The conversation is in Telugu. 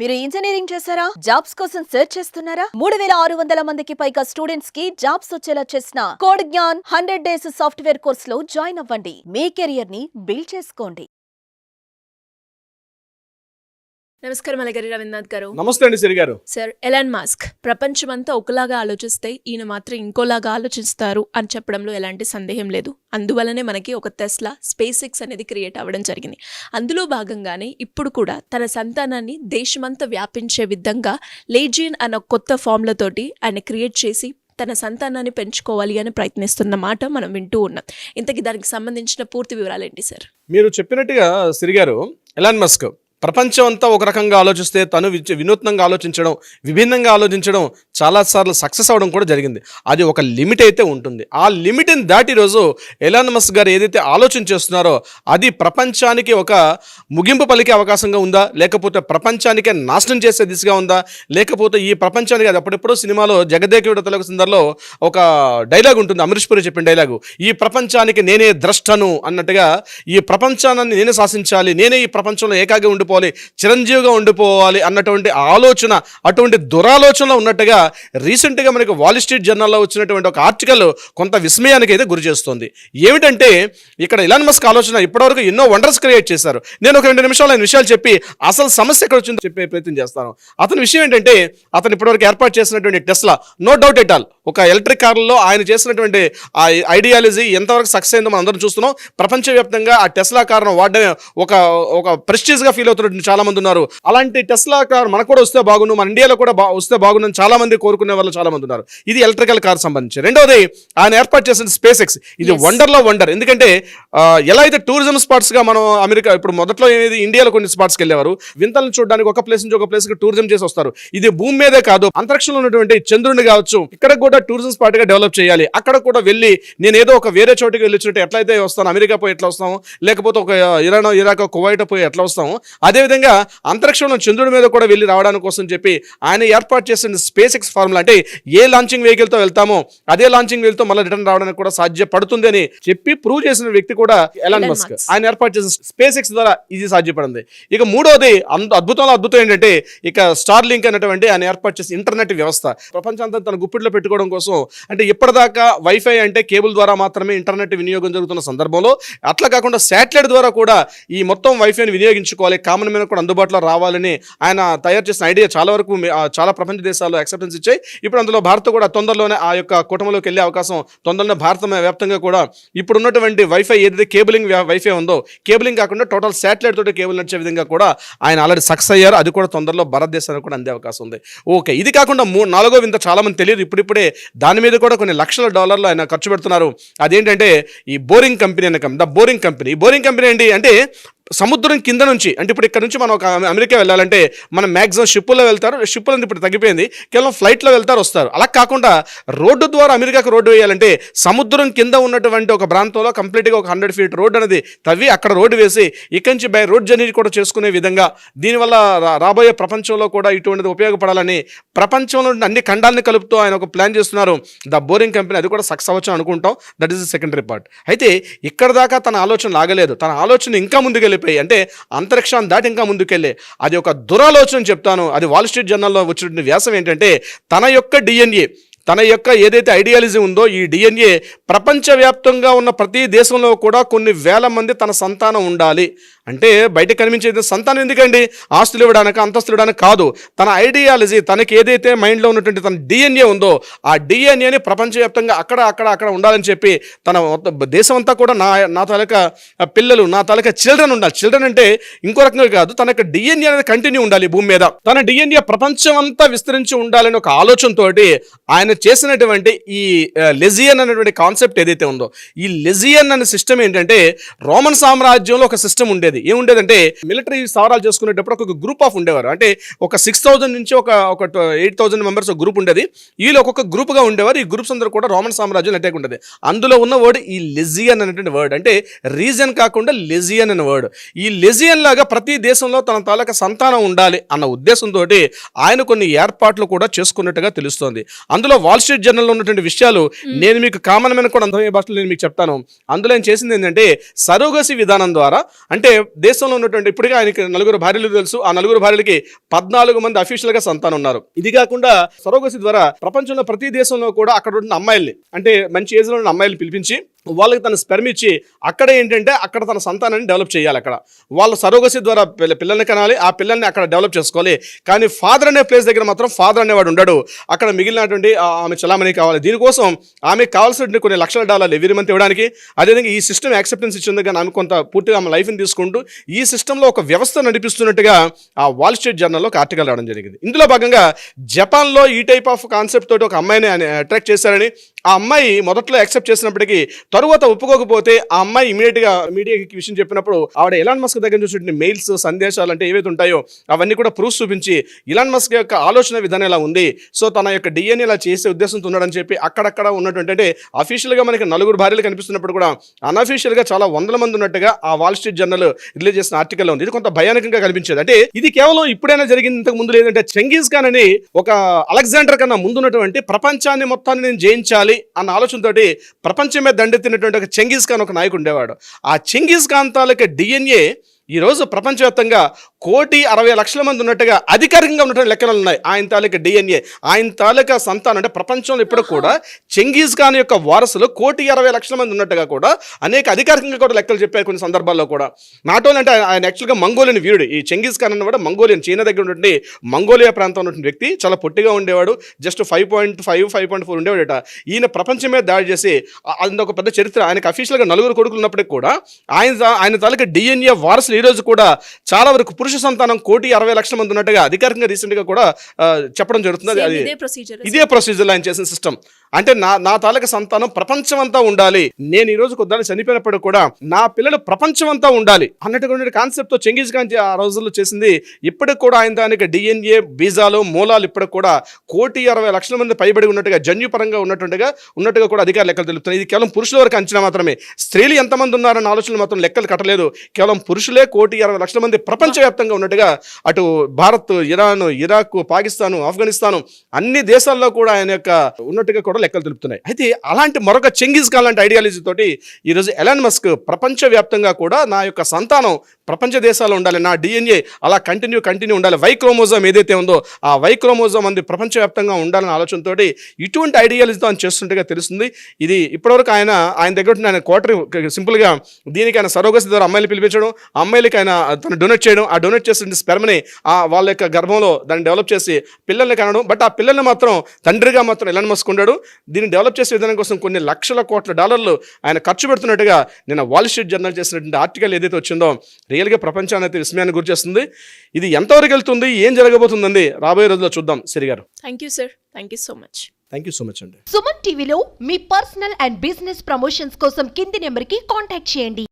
మీరు ఇంజనీరింగ్ చేశారా? జాబ్స్ కోసం సెర్చ్ చేస్తున్నారా? మూడు వేల ఆరు వందల మందికి పైగా స్టూడెంట్స్కి జాబ్స్ వచ్చేలా చేసిన code Gnan hundred days software కోర్స్లో జాయిన్ అవ్వండి. మీ కెరియర్ని బిల్డ్ చేసుకోండి. నమస్కారం అలగరి రవీంద్రనాథ్ గారు. నమస్తే అండి సిరి గారు. సార్ ఎలాన్ మాస్క్ ప్రపంచమంతా ఒకలాగా ఆలోచిస్తే ఈయన మాత్రం ఇంకోలాగా ఆలోచిస్తారు అని చెప్పడంలో ఎలాంటి సందేహం లేదు. అందువలనే మనకి ఒక టెస్లా స్పేస్ ఎక్స్ అనేది క్రియేట్ అవ్వడం జరిగింది. అందులో భాగంగానే ఇప్పుడు కూడా తన సంతానాన్ని దేశమంతా వ్యాపించే విధంగా లేజియన్ అన్న కొత్త ఫామ్లతోటి ఆయన క్రియేట్ చేసి తన సంతానాన్ని పెంచుకోవాలి అని ప్రయత్నిస్తున్న మాట మనం వింటూ ఉన్నాం. ఇంతకీ దానికి సంబంధించిన పూర్తి వివరాలు ఏంటి సార్? మీరు చెప్పినట్టుగా సిరి గారు ఎలాన్ మస్క్ ప్రపంచం అంతా ఒక రకంగా ఆలోచిస్తే తను వినూత్నంగా ఆలోచించడం విభిన్నంగా ఆలోచించడం చాలాసార్లు సక్సెస్ అవ్వడం కూడా జరిగింది. అది ఒక లిమిట్ అయితే ఉంటుంది. ఆ లిమిట్ని దాటి రోజు ఎలాన్ మస్క్ గారు ఏదైతే ఆలోచన చేస్తున్నారో అది ప్రపంచానికి ఒక ముగింపు పలికే అవకాశంగా ఉందా? లేకపోతే ప్రపంచానికే నాశనం చేసే దిశగా ఉందా? లేకపోతే ఈ ప్రపంచానికి అది అప్పుడెప్పుడో సినిమాలో జగదేకుడు తెలుగు సుందర్లో ఒక డైలాగ్ ఉంటుంది. అమరీష్ పురి చెప్పిన డైలాగు ఈ ప్రపంచానికి నేనే ద్రష్టను అన్నట్టుగా ఈ ప్రపంచాన్ని నేనే శాసించాలి. నేనే ఈ ప్రపంచంలో ఏకాగా ఉండిపోవాలి చిరంజీవిగా ఉండిపోవాలి అన్నటువంటి ఆలోచన అటువంటి దురాలోచనలో ఉన్నట్టుగా రీసెంట్గా మనకి వాల్ స్ట్రీట్ జర్నల్లో వచ్చినటువంటి ఒక ఆర్టికల్ కొంత విస్మయానికి అయితే గురి చేస్తుంది. ఏమిటంటే ఇక్కడ ఇలాన్ మస్క్ ఆలోచన ఇప్పటివరకు ఎన్నో వండర్స్ క్రియేట్ చేశారు. నేను ఒక రెండు నిమిషాలు ఆయన విషయాలు చెప్పి అసలు సమస్య ఎక్కడ వచ్చిందో చెప్పే ప్రయత్నం చేస్తాను. అతని విషయం ఏంటంటే అతను ఇప్పటివరకు ఏర్పాటు చేసినటువంటి Tesla no doubt at all ఒక ఎలక్ట్రిక్ కార్లో ఆయన చేసినటువంటి ఆ ఐడియాలజీ ఎంతవరకు సక్సెస్ అయిందో మనం అందరం చూస్తున్నాం. ప్రపంచవ్యాప్తంగా ఆ టెస్లా కారణం వాడడమే ఒక ఒక ప్రెస్టీజ్గా ఫీల్ అవుతున్నట్టు చాలా మంది ఉన్నారు. అలాంటి టెస్లా కార్ మనకు కూడా వస్తే బాగుండు మన ఇండియాలో కూడా బా వస్తే బాగుందని చాలా మంది కోరుకునే వాళ్ళు చాలా మంది ఉన్నారు. ఇది ఎలక్ట్రికల్ కార్ సంబంధించి. రెండవది ఆయన ఏర్పాటు చేసిన స్పేస్ ఎక్స్ ఇది Yes. వండర్లో వండర్ ఎందుకంటే ఎలా అయితే టూరిజం స్పాట్స్గా మనం అమెరికా ఇప్పుడు మొదట్లో ఏది ఇండియాలో కొన్ని స్పాట్స్కి వెళ్ళేవారు వింతలను చూడడానికి ఒక ప్లేస్ నుంచి ఒక ప్లేస్కి టూరిజం చేసి వస్తారు. ఇది భూమి మీదే కాదు అంతరిక్షంలో ఉన్నటువంటి చంద్రుడిని కావచ్చు. ఇక్కడ కూడా టూరిజం స్పాట్గా డెవలప్ చేయాలి. అక్కడ కూడా వెళ్ళి నేను ఏదో ఒక వేరే చోటుకి వెళ్ళి వచ్చినట్టు ఎట్లయితే వస్తాను అమెరికా పోయి ఎట్లా వస్తాము లేకపోతే ఒక ఇరాన్ ఇరాక్ కువైట్ పోయి ఎట్లా వస్తాము అదేవిధంగా అంతరిక్షంలో చంద్రుడి మీద కూడా వెళ్ళి రావడానికి కోసం చెప్పి ఆయన ఏర్పాటు చేసిన స్పేస్ ఎక్స్ ఫార్ములా అంటే ఏ లాంచింగ్ వెహికల్తో వెళ్తామో అదే లాంచింగ్ వెహికల్తో మళ్ళీ రిటర్న్ రావడానికి కూడా సాధ్యపడుతుంది అని చెప్పి ప్రూవ్ చేసిన వ్యక్తి కూడా ఎలాన్ మస్క్. ఆయన ఏర్పాటు చేసిన స్పేస్ ఎక్స్ ద్వారా ఇది సాధ్యపడింది. ఇక మూడోది అద్భుతంలో అద్భుతం ఏంటంటే ఇక స్టార్ లింక్ అనేటువంటి ఆయన ఏర్పాటు చేసిన ఇంటర్నెట్ వ్యవస్థ. ప్రపంచంతా తన గుప్పిట్లో పెట్టుకోవడం కోసం అంటే ఇప్పటిదాకా వైఫై అంటే కేబుల్ ద్వారా మాత్రమే ఇంటర్నెట్ వినియోగం జరుగుతున్న సందర్భంలో అట్లా కాకుండా శాటిలైట్ ద్వారా కూడా ఈ మొత్తం వైఫైని వినియోగించుకోవాలి. కామన్ మీద కూడా అందుబాటులో రావాలని ఆయన తయారు చేసిన ఐడియా చాలా వరకు చాలా ప్రపంచ దేశాల్లో యాక్సెప్టెన్స్ ఇచ్చాయి. ఇప్పుడు అందులో భారత్ కూడా తొందరలోనే ఆ యొక్క కూటమిలోకి వెళ్ళే అవకాశం తొందరలోనే భారత వ్యాప్తంగా కూడా ఇప్పుడు ఉన్నటువంటి వైఫై ఏదైతే కేబులింగ్ వైఫై ఉందో కేబులింగ్ కాకుండా టోటల్ శాటిలైట్ తోటి కేబుల్ నడిచే విధంగా కూడా ఆయన ఆల్రెడీ సక్సెస్ అయ్యారు. అది కూడా తొందరలో భారతదేశానికి కూడా అందే అవకాశం ఉంది. ఓకే ఇది కాకుండా మూ నాలుగో వింత చాలా మంది తెలియదు. ఇప్పుడిప్పుడే దాని మీద కూడా కొన్ని లక్షల డాలర్లు ఆయన ఖర్చు పెడుతున్నారు. అదేంటంటే ఈ బోరింగ్ కంపెనీ అనే ద బోరింగ్ కంపెనీ ఈ బోరింగ్ కంపెనీ ఏంటి అంటే సముద్రం కింద నుంచి అంటే ఇప్పుడు ఇక్కడ నుంచి మనం ఒక అమెరికా వెళ్ళాలంటే మనం మ్యాక్సిమం షిప్పుల్లో వెళ్తారు షిప్పులో ఇప్పుడు తగ్గిపోయింది కేవలం ఫ్లైట్లో వెళ్తారు వస్తారు. అలా కాకుండా రోడ్డు ద్వారా అమెరికాకు రోడ్డు వేయాలంటే సముద్రం కింద ఉన్నటువంటి ఒక ప్రాంతంలో కంప్లీట్గా ఒక హండ్రెడ్ ఫీట్ రోడ్ అనేది తవ్వి అక్కడ రోడ్డు వేసి ఇక్కడి నుంచి బై రోడ్ జర్నీ కూడా చేసుకునే విధంగా దీనివల్ల రాబోయే ప్రపంచంలో కూడా ఇటువంటిది ఉపయోగపడాలని ప్రపంచంలో అన్ని ఖండాలని కలుపుతూ ఆయన ఒక ప్లాన్ చేస్తున్నారు. ద బోరింగ్ కంపెనీ అది కూడా సక్సెస్ అవ్వచ్చు అనుకుంటాం. That is the secondary part. అయితే ఇక్కడ దాకా తన ఆలోచన లాగలేదు. తన ఆలోచన ఇంకా ముందుకెళ్ళిపోయి అంటే అంతరిక్షాన్ని దాటి ఇంకా ముందుకెళ్ళే. అది ఒక దురాలోచన చెప్తాను. అది వాల్ స్ట్రీట్ జర్నల్లో వచ్చిన వ్యాసం ఏంటంటే తన యొక్క డిఎన్ఏ తన యొక్క ఏదైతే ఐడియాలజీ ఉందో ఈ డిఎన్ఏ ప్రపంచవ్యాప్తంగా ఉన్న ప్రతి దేశంలో కూడా కొన్ని వేల మంది తన సంతానం ఉండాలి. అంటే బయట కనిపించేది సంతానం ఎందుకండి? ఆస్తులు ఇవ్వడానికి అంతస్తులు ఇవ్వడానికి కాదు. తన ఐడియాలజీ తనకి ఏదైతే మైండ్లో ఉన్నటువంటి తన డిఎన్ఏ ఉందో ఆ డిఎన్ఏని ప్రపంచవ్యాప్తంగా అక్కడ అక్కడ అక్కడ ఉండాలని చెప్పి తన దేశం అంతా కూడా నా నా తాలూకా పిల్లలు నా తాలక చిల్డ్రన్ ఉండాలి. చిల్డ్రన్ అంటే ఇంకో రకంగా కాదు తన యొక్క డిఎన్ఏ అనేది కంటిన్యూ ఉండాలి భూమి మీద. తన డిఎన్ఏ ప్రపంచం అంతా విస్తరించి ఉండాలని ఒక ఆలోచనతోటి ఆయన చేసినటువంటి ఈ లెజియన్ అనేటువంటి కాన్సెప్ట్ ఏదైతే ఉందో ఈ లెజియన్ అనే సిస్టమ్ ఏంటంటే రోమన్ సామ్రాజ్యంలో ఒక సిస్టమ్ ఉండేది. ఏముండేదంటే మిలిటరీ సవరాలు చేసుకునేటప్పుడు ఒక గ్రూప్ ఆఫ్ ఉండేవారు. అంటే ఒక సిక్స్ థౌసండ్ నుంచి ఒక ఒక ఎయిట్ థౌసండ్ మెంబర్స్ ఒక గ్రూప్ ఉండేది. వీళ్ళు ఒక్కొక్క గ్రూప్గా ఉండేవారు. ఈ గ్రూప్స్ అందరూ కూడా రోమన్ సామ్రాజ్యం అటాక్ ఉండేది. అందులో ఉన్న వర్డ్ ఈ లెజియన్ అనేటువంటి వర్డ్ అంటే రీజన్ కాకుండా లెజియన్ అనే వర్డ్ ఈ లెజియన్ లాగా ప్రతి దేశంలో తన తాలూకా సంతానం ఉండాలి అన్న ఉద్దేశంతో ఆయన కొన్ని ఏర్పాట్లు కూడా చేసుకున్నట్టుగా తెలుస్తోంది. అందులో వాల్ స్ట్రీట్ జర్నల్లో ఉన్నటువంటి విషయాలు నేను మీకు కామన్ మీద కూడా అర్థమయ్యే భాషలో నేను మీకు చెప్తాను. అందులో ఆయన చేసింది ఏంటంటే సరోగసి విధానం ద్వారా అంటే దేశంలో ఉన్నటువంటి ఇప్పటికే ఆయనకి నలుగురు భార్యలు తెలుసు. ఆ నలుగురు భార్యలకి పద్నాలుగు మంది అఫీషియల్గా సంతానం ఉన్నారు ఇది కాకుండా సరోగసి ద్వారా ప్రపంచంలో ప్రతి దేశంలో కూడా అక్కడ ఉన్న అమ్మాయిల్ని అంటే మంచి ఏజ్లో ఉన్న అమ్మాయిలు పిలిపించి వాళ్ళకి తన స్పెర్మ్ ఇచ్చి అక్కడ ఏంటంటే అక్కడ తన సంతానాన్ని డెవలప్ చేయాలి అక్కడ. వాళ్ళ సరోగసి ద్వారా పిల్ల- పిల్లల్ని కనాలి ఆ పిల్లల్ని అక్కడ డెవలప్ చేసుకోవాలి. కానీ ఫాదర్ అనే ప్లేస్ దగ్గర మాత్రం ఫాదర్ అనేవాడు ఉండడు. అక్కడ మిగిలినటువంటి ఆమె చలామణి కావాలి. దీనికోసం ఆమెకు కావాల్సినటువంటి కొన్ని లక్షల డాలర్లు ఎవరి మంత్ ఇవ్వడానికి అదేవిధంగా ఈ సిస్టమ్ యాక్సెప్టెన్స్ ఇచ్చింది కానీ ఆమె కొంత పూర్తిగా ఆమె లైఫ్ని తీసుకుంటూ ఈ సిస్టంలో ఒక వ్యవస్థ నడిపిస్తున్నట్టుగా ఆ వాల్ స్ట్రీట్ జర్నల్లో ఒక ఆర్టికల్ రావడం జరిగింది. ఇందులో భాగంగా జపాన్లో ఈ టైప్ ఆఫ్ కాన్సెప్ట్ తోటి ఒక అమ్మాయిని అట్రాక్ట్ చేశారని ఆ అమ్మాయి మొదట్లో యాక్సెప్ట్ చేసినప్పటికీ తరువాత ఒప్పుకోకపోతే ఆ అమ్మాయి ఇమీడియట్గా మీడియాకి విషయం చెప్పినప్పుడు ఆవిడ ఇలాన్ మస్క్ దగ్గర చూసిన మెయిల్స్ సందేశాలు అంటే ఏవైతే ఉంటాయో అవన్నీ కూడా ప్రూఫ్ చూపించి ఇలాన్ మస్క్ యొక్క ఆలోచన విధానం ఇలా ఉంది? సో తన యొక్క డిఎన్ఏ ఇలా చేసే ఉద్దేశంతో ఉన్నాడని చెప్పి అక్కడక్కడ ఉన్నటువంటి అంటే అఫీషియల్గా మనకి నలుగురు భార్యలు కనిపిస్తున్నప్పుడు కూడా అన్అఫీషియల్గా చాలా వందల మంది ఉన్నట్టుగా ఆ వాల్ స్ట్రీట్ జర్నల్ రిలీజ్ చేసిన ఆర్టికల్ ఉంది. ఇది కొంత భయానకంగా కనిపించేది. అంటే ఇది కేవలం ఇప్పుడైనా జరిగింది ఇంతకు ముందు లేదంటే చెంగీజ్ ఖాన్ అని ఒక అలెగ్జాండర్ కన్నా ముందున్నటువంటి ప్రపంచాన్ని మొత్తాన్ని నేను జయించాలి అన్న ఆలోచనతోటి ప్రపంచమే దండెత్తినటువంటి ఒక చెంగీజ్ ఖాన్ ఒక నాయకుడు ఉండేవాడు. ఆ చెంగీజ్ ఖాన్ తాలూకా డిఎన్ఏ ఈరోజు ప్రపంచవ్యాప్తంగా కోటి అరవై లక్షల మంది ఉన్నట్టుగా అధికారికంగా ఉన్నటువంటి లెక్కలు ఉన్నాయి. ఆయన తాలూకా డిఎన్ఏ ఆయన తాలూకా సంతానం అంటే ప్రపంచంలో ఇప్పుడు కూడా చెంగీజ్ ఖాన్ యొక్క వారసులు కోటి అరవై లక్షల మంది ఉన్నట్టుగా కూడా అనేక అధికారికంగా కూడా లెక్కలు చెప్పారు కొన్ని సందర్భాల్లో కూడా. నాట్ ఓన్లీ అంటే ఆయన యాక్చువల్గా మంగోలియన్ వీరుడు. ఈ చెంగీజ్ ఖాన్ అన్నవాడు మంగోలియన్ చైనా దగ్గర ఉన్నటువంటి మంగోలియా ప్రాంతంలో ఉన్నటువంటి వ్యక్తి. చాలా పొట్టిగా ఉండేవాడు. Just five point five five point four ఉండేవాడట. ఈయన ప్రపంచం మీద దాడి చేసి ఆ- అది ఒక పెద్ద చరిత్ర. ఆయనకు అఫీషియల్గా నలుగురు కొడుకులు ఉన్నప్పటికీ కూడా ఆయన ఆయన తాలూకా డిఎన్ఏ వారసులు ఈ రోజు కూడా చాలా వరకు పురుష సంతానం కోటి అరవై లక్షల మంది ఉన్నట్టుగా అధికారికంగా రీసెంట్గా కూడా చెప్పడం జరుగుతుంది. అది- అది ఇదే ప్రొసీజర్ ఇదే ప్రొసీజర్ ఆయన చేసిన సిస్టమ్ అంటే నా నా తాలూకా సంతానం ప్రపంచమంతా ఉండాలి. నేను ఈ రోజు కొద్దాన్ని చనిపోయినప్పుడు కూడా నా పిల్లలు ప్రపంచమంతా ఉండాలి అన్నటువంటి కాన్సెప్ట్తో చెంగీజ్ ఖాన్ ఆ రోజుల్లో చేసింది. ఇప్పటికి కూడా ఆయన దానికి డిఎన్ఏ బీజాలు మూలాలు ఇప్పటికి కూడా కోటి అరవై లక్షల మంది పైబడి ఉన్నట్టుగా జన్యుపరంగా ఉన్నట్టుగా ఉన్నట్టుగా కూడా అధికార లెక్కలు తెలుపుతున్నాయి. ఇది కేవలం పురుషుల వరకు అంచనా మాత్రమే. స్త్రీలు ఎంతమంది ఉన్నారన్న ఆలోచనలు మాత్రం లెక్కలు కట్టలేదు. కేవలం పురుషులే కోటి అరవై లక్షల మంది ప్రపంచవ్యాప్తంగా ఉన్నట్టుగా అటు Bharat Iran Iraq Pakistan Afghanistan అన్ని దేశాల్లో కూడా ఆయన యొక్క ఉన్నట్టుగా కూడా లెక్కలు తెలుపుతున్నాయి. అయితే అలాంటి మరొక చెంగీజ్ ఖాన్ లాంటి ఐడియాలజీ తోటి ఈరోజు ఎలాన్ మస్క్ ప్రపంచవ్యాప్తంగా కూడా నా యొక్క సంతానం ప్రపంచ దేశాల్లో ఉండాలి నా డిఎన్ఏ అలా కంటిన్యూ కంటిన్యూ ఉండాలి. వై క్రోమోజోమ్ ఏదైతే ఉందో ఆ వై క్రోమోజోమ్ అంది ప్రపంచవ్యాప్తంగా ఉండాలనే ఆలోచనతోటి ఇటువంటి ఐడియాలజీతో ఆయన చేస్తుండగా తెలుస్తుంది. ఇది ఇప్పటివరకు ఆయన ఆయన దగ్గర ఉన్న ఆయన క్వార్టర్ సింపుల్గా దీనికి ఆయన సరోగసి ద్వారా అమ్మాయిలు పిలిపించడం అమ్మాయిలకి ఆయన తను డొనేట్ చేయడం ఆ డొనేట్ చేసిన స్పెర్మ్ని ఆ వాళ్ళ యొక్క గర్భంలో దాన్ని డెవలప్ చేసి పిల్లల్ని కనడం బట్ ఆ పిల్లల్ని మాత్రం తండ్రిగా మాత్రం ఎలాన్ మస్క్ ఉండాడు. దీన్ని డెవలప్ చేసే విధానం కోసం కొన్ని లక్షల కోట్ల డాలర్లు ఆయన ఖర్చు పెడుతున్నట్టుగా నేను వాల్ స్ట్రీట్ జర్నల్ చేసినటువంటి ఆర్టికల్ ఏదైతే వచ్చిందో రియల్గా ప్రపంచాన్ని అయితే విస్మయాన్ని గురి చేస్తుంది. ఇది ఎంతవరకు వెళ్తుంది ఏం జరగబోతుందండి రాబోయే రోజుల్లో చూద్దాం. సిరి గారు. Thank you sir thank you so much thank you so much అండి. సుమన్ టీవీలో మీ పర్సనల్ అండ్ బిజినెస్ ప్రమోషన్స్ కోసం కింది నెంబర్కి కాంటాక్ట్ చేయండి.